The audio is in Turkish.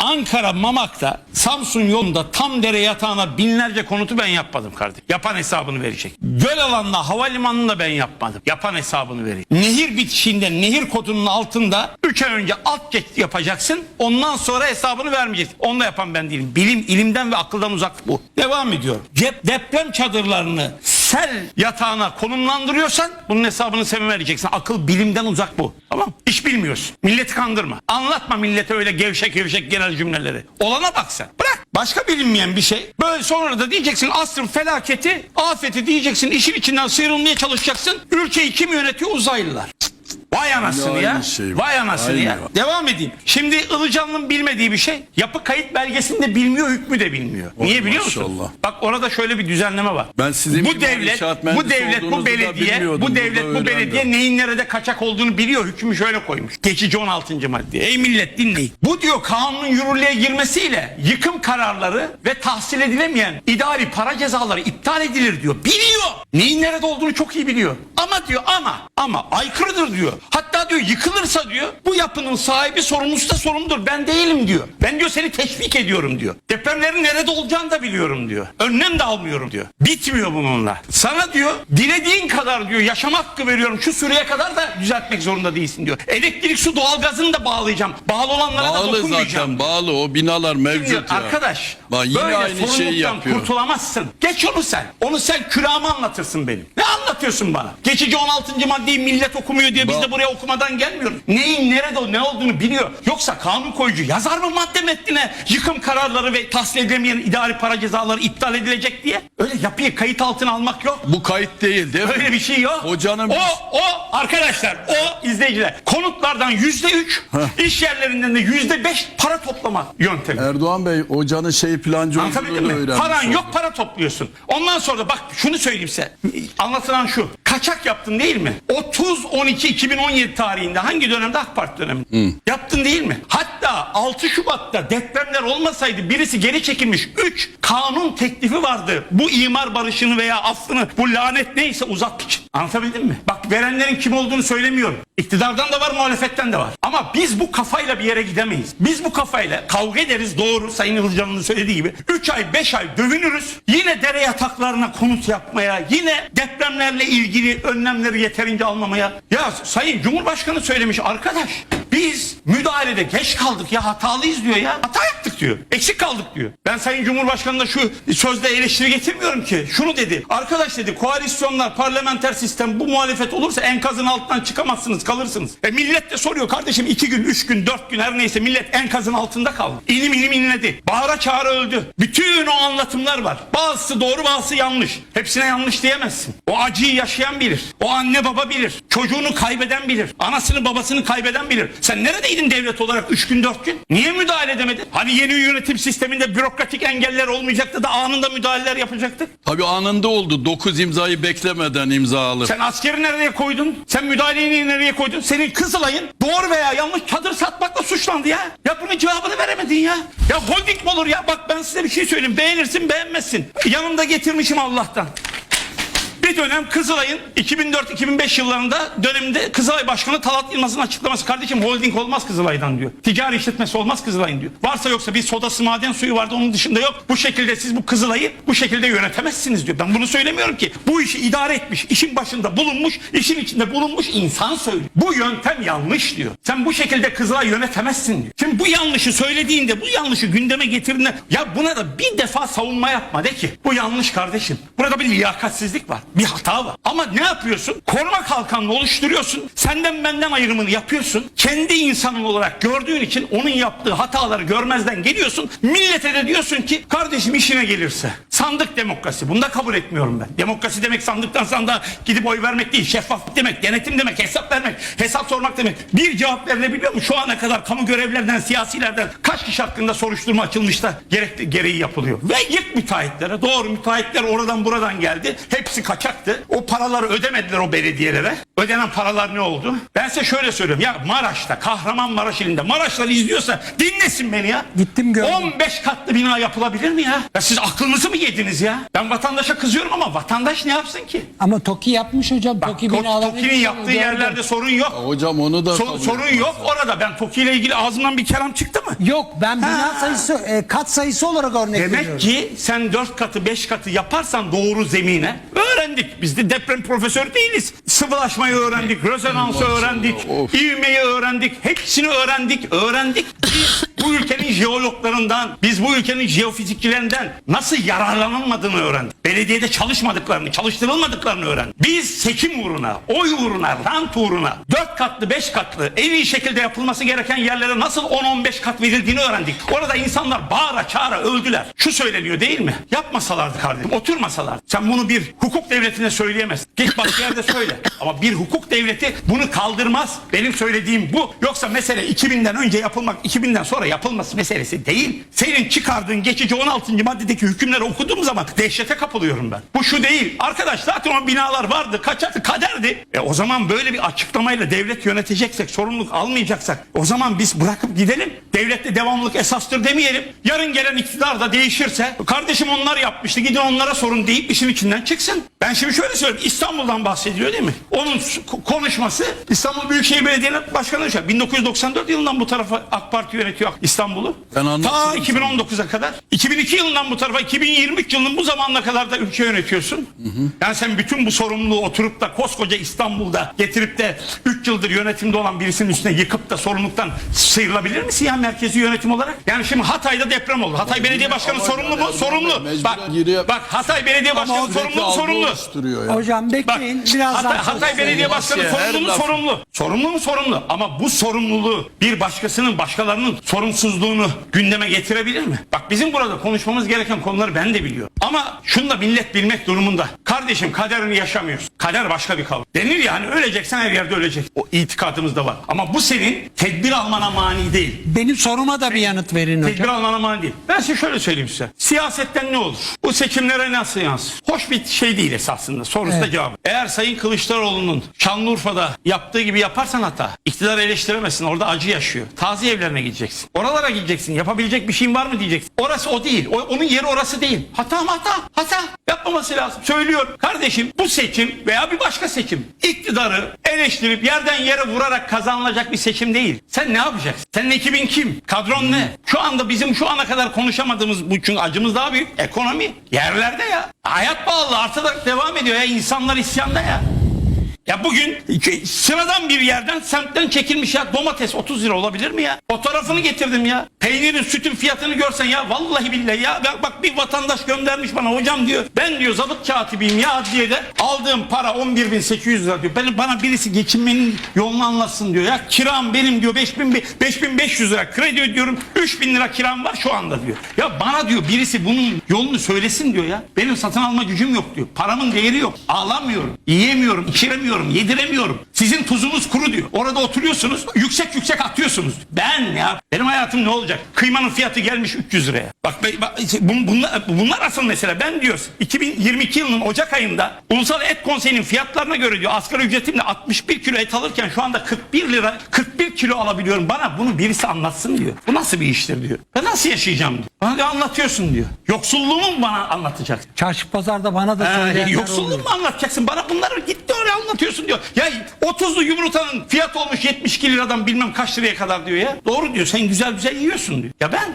Ankara Mamak'ta Samsun yolunda tam dere yatağına binlerce konutu ben yapmadım kardeşim. Yapan hesabını verecek. Göl alanına havalimanını da ben yapmadım. Yapan hesabını verecek. Nehir bitişinde nehir kodunun altında 3 ay önce alt geçit yapacaksın. Ondan sonra hesabını vermeyeceksin. Onu da yapan ben değilim. Bilim ilimden ve akıldan uzak bu. Devam ediyorum. Cep deprem çadırlarını sel yatağına konumlandırıyorsan bunun hesabını sen vereceksin. Akıl bilimden uzak bu. Tamam İş bilmiyorsun. Milleti kandırma. Anlatma millete öyle gevşek gevşek genel cümleleri. Olana bak sen. Bırak. Başka bilinmeyen bir şey. Böyle sonra da diyeceksin asrın felaketi, afeti diyeceksin. işin içinden sıyrılmaya çalışacaksın. Ülkeyi kim yönetiyor? Uzaylılar. Vay anasını Aynı ya. şey. Vay anasını Aynı ya. var. Devam edeyim. Şimdi Ilıcanlı'nın bilmediği bir şey. Yapı kayıt belgesini de bilmiyor, hükmü de bilmiyor. Niye biliyor musun? maşallah. Bak orada şöyle bir düzenleme var. Ben sizin bu gibi devlet, inşaat bu mühendisi devlet, bu da belediye, bilmiyordum. bu devlet, bu öğrendim. belediye neyin nerede kaçak olduğunu biliyor. Hükmü şöyle koymuş. Geçici 16. madde. Ey millet dinleyin. Bu diyor kanunun yürürlüğe girmesiyle yıkım kararları ve tahsil edilemeyen idari para cezaları iptal edilir diyor. Biliyor. Neyin nerede olduğunu çok iyi biliyor. Diyor ama ama aykırıdır diyor. Hatta diyor yıkılırsa diyor bu yapının sahibi sorumlusu da sorumludur. Ben değilim diyor. Ben diyor seni teşvik ediyorum diyor. Depremlerin nerede olacağını da biliyorum diyor. Önlem de almıyorum diyor. Bitmiyor bununla. Sana diyor dilediğin kadar diyor yaşam hakkı veriyorum. Şu süreye kadar da düzeltmek zorunda değilsin diyor. Elektrik, su, doğalgazını da bağlayacağım. Bağlı olanlara da Bağlı dokunmayacağım. zaten bağlı o binalar mevcut Diyor, ya. Arkadaş Bak yine böyle aynı şeyi yapıyor. kurtulamazsın. Geç onu sen. Onu sen külahıma anlatırsın benim. Ne anlatıyorsun bana? Geçici 16. maddeyi millet okumuyor diye biz Ba- de buraya okumadan gelmiyoruz. Neyin nerede ne olduğunu biliyor. Yoksa kanun koyucu yazar mı madde metnine yıkım kararları ve tahsil edilemeyen idari para cezaları iptal edilecek diye? Öyle yapıyı kayıt altına almak yok. Bu kayıt değil değil mi? Öyle bir şey yok. Hocanın o, o arkadaşlar, o izleyiciler. Konutlardan yüzde üç, iş yerlerinden de yüzde beş para toplama yöntemi. Erdoğan Bey hocanın şey plancı olduğunu mi? öğrenmiş. Paran yok para topluyorsun. Ondan sonra bak şunu söyleyeyim size. Anlatılan şu. Kaçak yaptın değil mi? 30-12-2017 tarihinde hangi dönemde AK Parti döneminde? Yaptın değil mi? Hatta 6 Şubat'ta depremler olmasaydı birisi geri çekilmiş 3 kanun teklifi vardı. Bu imar barışını veya affını bu lanet neyse uzatmak için. Anlatabildim mi? Bak verenlerin kim olduğunu söylemiyorum. İktidardan da var muhalefetten de var. Ama biz bu kafayla bir yere gidemeyiz. Biz bu kafayla kavga ederiz doğru Sayın Ilıcan'ın söylediği gibi. 3 ay 5 ay dövünürüz. Yine dere yataklarına konut yapmaya, yine depremlerle ilgili önlemleri yeterince almamaya. Ya Sayın Cumhurbaşkanı söylemiş arkadaş biz müdahalede geç kaldık ya hatalıyız diyor ya. Hata yaptık diyor. Eksik kaldık diyor. Ben Sayın Cumhurbaşkanı'na şu sözde eleştiri getirmiyorum ki. Şunu dedi. Arkadaş dedi koalisyonlar parlamenter sistem bu muhalefet olursa enkazın altından çıkamazsınız kalırsınız. E millet de soruyor kardeşim iki gün üç gün dört gün her neyse millet enkazın altında kaldı. İnim inim inledi. Bağıra çağıra öldü. Bütün o anlatımlar var. Bazısı doğru bazısı yanlış. Hepsine yanlış diyemezsin. O acıyı yaşayan bilir. O anne baba bilir. Çocuğunu kaybeden bilir. Anasını babasını kaybeden bilir. Sen neredeydin devlet olarak 3 gün 4 gün? Niye müdahale edemedin? Hani yeni yönetim sisteminde bürokratik engeller olmayacaktı da anında müdahaleler yapacaktık. Tabii anında oldu. 9 imzayı beklemeden imza alır. Sen askeri nereye koydun? Sen müdahaleyi nereye koydun? Senin Kızılay'ın doğru veya yanlış çadır satmakla suçlandı ya. Ya bunun cevabını veremedin ya. Ya holding mi olur ya? Bak ben size bir şey söyleyeyim. Beğenirsin beğenmezsin. Yanımda getirmişim Allah'tan. Bir dönem Kızılay'ın 2004-2005 yıllarında döneminde Kızılay Başkanı Talat Yılmaz'ın açıklaması. Kardeşim holding olmaz Kızılay'dan diyor. Ticari işletmesi olmaz Kızılay'ın diyor. Varsa yoksa bir sodası maden suyu vardı onun dışında yok. Bu şekilde siz bu Kızılay'ı bu şekilde yönetemezsiniz diyor. Ben bunu söylemiyorum ki. Bu işi idare etmiş, işin başında bulunmuş, işin içinde bulunmuş insan söylüyor. Bu yöntem yanlış diyor. Sen bu şekilde Kızılay yönetemezsin diyor. Şimdi bu yanlışı söylediğinde, bu yanlışı gündeme getirdiğinde ya buna da bir defa savunma yapma de ki bu yanlış kardeşim. Burada bir liyakatsizlik var. Bir hata var. Ama ne yapıyorsun? Koruma kalkanını oluşturuyorsun. Senden benden ayrımını yapıyorsun. Kendi insanın olarak gördüğün için onun yaptığı hataları görmezden geliyorsun. Millete de diyorsun ki kardeşim işine gelirse. Sandık demokrasi. Bunu da kabul etmiyorum ben. Demokrasi demek sandıktan sandığa gidip oy vermek değil. Şeffaflık demek, denetim demek, hesap vermek, hesap sormak demek. Bir cevap verilebiliyor mu? Şu ana kadar kamu görevlerden, siyasilerden kaç kişi hakkında soruşturma açılmış da gerekli, gereği yapılıyor. Ve yık müteahhitlere. Doğru müteahhitler oradan buradan geldi. Hepsi kaçaktı. O paraları ödemediler o belediyelere. Ödenen paralar ne oldu? Ben size şöyle söylüyorum. Ya Maraş'ta, Kahramanmaraş ilinde Maraşlar izliyorsa dinlesin beni ya. Gittim gördüm. 15 katlı bina yapılabilir mi ya? Ya siz aklınızı mı yediniz? ya. Ben vatandaşa kızıyorum ama vatandaş ne yapsın ki? Ama TOKİ yapmış hocam. Bak TOKİ Tok- binalarını TOKİ'nin yaptığı gördüm. yerlerde sorun yok. Hocam onu da So- sorun yok orada. Ben TOKİ ile ilgili ağzımdan bir kelam çıktı mı? Yok ben bina Ha. sayısı e, kat sayısı olarak örnek veriyorum. Demek ki sen dört katı beş katı yaparsan doğru zemine öğrendik. Biz de deprem profesörü değiliz. Sıvılaşmayı öğrendik, rezonansı öğrendik, ivmeyi öğrendik. Hepsini öğrendik, öğrendik. Biz bu ülkenin jeologlarından, biz bu ülkenin jeofizikçilerinden nasıl yararlanılmadığını öğrendik. Belediyede çalışmadıklarını, çalıştırılmadıklarını öğrendik. Biz seçim uğruna, oy uğruna, rant uğruna dört katlı, beş katlı en iyi şekilde yapılması gereken yerlere nasıl 10-15 kat verildiğini öğrendik. Orada insanlar bağıra çağıra öldüler. Şu söyleniyor değil mi? Yapmasalardı kardeşim, oturmasalardı. Sen bunu bir hukuk devletine söyleyemezsin. Git başka yerde söyle. Ama bir hukuk devleti bunu kaldırmaz. Benim söylediğim bu. Yoksa mesele 2000'den önce yapılmak, 2000'den sonra yapılması meselesi değil. Senin çıkardığın geçici 16. maddedeki hükümleri okuduğum zaman dehşete kapılıyorum ben. Bu şu değil. Arkadaş zaten o binalar vardı, kaçardı, kaderdi. E o zaman böyle bir açıklamayla devlet yöneteceksek, sorumluluk almayacaksak o zaman biz bırakıp gidelim. Devlette devamlılık esastır demeyelim. Yarın gelen iktidar da değişirse kardeşim onlar yapmıştı gidin onlara sorun deyip işin içinden çıksın. Ben şimdi şöyle söyleyeyim. İstanbul'dan bahsediyor değil mi? Onun konuşması İstanbul Büyükşehir Belediye Başkanı olacak. 1994 yılından bu tarafa AK Parti yönetiyor İstanbul'u. Ben Ta anlatıyorum 2019'a kadar. 2002 yılından bu tarafa 2023 yılının bu zamanına kadar da ülke yönetiyorsun. Yani sen bütün bu sorumluluğu oturup da koskoca İstanbul'da getirip de 3 yıldır yönetimde olan birisinin üstüne yıkıp da sorumluluktan sıyrılabilir misin ya merkezi yönetim olarak? Yani şimdi Hatay'da deprem oldu. Hatay Belediye Başkanı ama sorumlu mu? yani Sorumlu. Bak, giriyor. bak Hatay Belediye Başkanı Sürekli sorumlu mu? Sorumlu. oluşturuyor ya. Hocam Bak bekleyin birazdan. Hatay, Hatay Belediye Başkanı sorumlu mu? Sorumlu. Sorumlu mu? Sorumlu. Ama bu sorumluluğu bir başkasının, başkalarının sorumsuzluğunu gündeme getirebilir mi? Bak bizim burada konuşmamız gereken konuları ben de biliyorum. Ama şunu da millet bilmek durumunda. Kardeşim kaderini yaşamıyorsun. Kader başka bir kavram. Denir ya hani öleceksen her yerde ölecek. O itikadımız da var. Ama bu senin tedbir almana mani değil. Benim soruma da bir yanıt verin Tedbir hocam. almana mani değil. Ben size şöyle söyleyeyim size. Siyasetten ne olur? Bu seçimlere nasıl yansır? Hoş bir şey değil esasında. Sorusu da Evet. cevabı. Eğer Sayın Kılıçdaroğlu'nun Şanlıurfa'da yaptığı gibi yaparsan hata. İktidar eleştiremezsin. Orada acı yaşıyor. Taziye evlerine gideceksin. Oralara gideceksin. Yapabilecek bir şeyin var mı diyeceksin. Orası o değil. O- onun yeri orası değil. Hata mı hata? Hata. Yapmaması lazım. Söylüyorum. Kardeşim bu seçim veya bir başka seçim iktidarı eleştirip yerden yere vurarak kazanılacak bir seçim değil. Sen ne yapacaksın? Senin ekibin kim? Kadron ne? Şu anda bizim şu ana kadar konuşamadığımız bu çünkü acımız daha büyük. Ekonomi. Yerlerde ya. Hayat pahalı artarak devam ediyor ya. İnsanlar isyanda ya. Ya bugün sıradan bir yerden semtten çekilmiş ya domates 30 lira olabilir mi ya? Fotoğrafını getirdim ya. Peynirin sütün fiyatını görsen ya vallahi billahi ya. Bak, bak bir vatandaş göndermiş bana hocam diyor. Ben diyor zabıt katibiyim ya adliyede. Aldığım para 11.800 lira diyor. Benim, bana birisi geçinmenin yolunu anlatsın diyor ya. Kiram benim diyor 5000 be- 5500 lira kredi ödüyorum. 3000 lira kiram var şu anda diyor. Ya bana diyor birisi bunun yolunu söylesin diyor ya. Benim satın alma gücüm yok diyor. Paramın değeri yok. Ağlamıyorum. Yiyemiyorum, içiremiyorum, yediremiyorum. Sizin tuzunuz kuru diyor. Orada oturuyorsunuz, yüksek yüksek atıyorsunuz. Ben ya, benim hayatım ne olacak? Kıymanın fiyatı gelmiş 300 liraya. Bak, bak bun- bunlar, bunlar asıl mesele. Ben diyor 2022 yılının Ocak ayında Ulusal Et Konseyi'nin fiyatlarına göre diyor asgari ücretimle 61 kilo et alırken şu anda 41 lira 41 kilo alabiliyorum. Bana bunu birisi anlatsın diyor. Bu nasıl bir iştir diyor. Ben nasıl yaşayacağım diyor. Bana diyor anlatıyorsun diyor. Yoksulluğumu mu bana anlatacaksın? Çarşı pazarda bana da söyleyenler yoksulluğu oluyor. mu anlatacaksın? Bana bunları gitti oraya anlatıyorsun diyor. Ya 30'lu yumurtanın fiyatı olmuş 72 liradan bilmem kaç liraya kadar diyor ya. Doğru diyor sen güzel güzel yiyorsun diyor. Ya ben